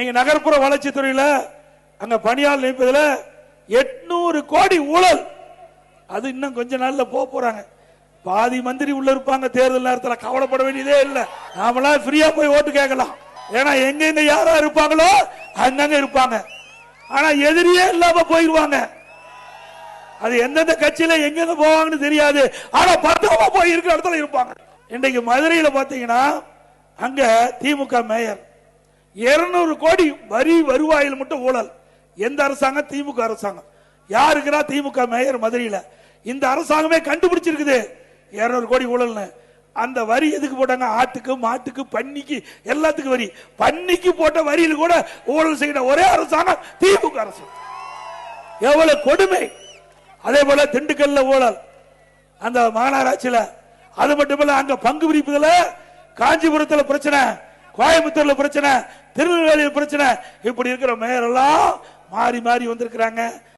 நீங்க நகர்ப்புற வளர்ச்சி துறையில அங்க பணியாளர் நியமிப்பதுல எட்நூறு கோடி ஊழல். அது இன்னும் கொஞ்ச நாள்ல போக போறாங்க. பாதி மந்திரி உள்ள இருப்பாங்க தேர்தல் நேரத்தில். கவலைப்பட வேண்டியதே இல்லை. நாமளா ஃப்ரீயா போய் ஓட்டு கேட்கலாம். ஏன்னா எங்கெங்க யாரா இருப்பாங்களோ அங்கங்க இருப்பாங்க. ஆனா எதிரியே இல்லாம போயிருவாங்க. அது எந்தெந்த கட்சியில எங்கெங்க போவாங்கன்னு தெரியாது. ஆனா பத்திரமா போய் இருக்கிற இடத்துல இருப்பாங்க. இன்றைக்கு மதுரையில பாத்தீங்கன்னா அங்க திமுக மேயர். 200 கோடி வரி வருவாயில் மட்டும் ஊழல். எந்த அரசாங்கம்? திமுக அரசாங்கம். யாருக்குறா திமுக மேயர் மதுரையில். இந்த அரசாங்கமே கண்டுபிடிச்சிருக்குது. 200 கோடி ஊழல்னு. அந்த வரி எதுக்கு போட்டாங்க? ஆட்டுக்கு மாட்டுக்கு பன்னிக்கு எல்லாத்துக்கும் வரி. பன்னிக்கு போட்ட வரியில் கூட ஊழல் செய்கிற ஒரே அரசாங்கம் திமுக அரசு. எவ்வளவு கொடுமை. அதே போல திண்டுக்கல்ல ஊழல். அந்த மாநகராட்சியில். அது மட்டுமல்ல அங்க பங்கு பிரிப்பதுல காஞ்சிபுரத்தில் பிரச்சனை. கோயம்புத்தூர்ல பிரச்சனை திருநெல்வேலியில் பிரச்சனை. இப்படி இருக்கிற மேயர் எல்லாம் மாறி மாறி வந்திருக்கிறாங்க.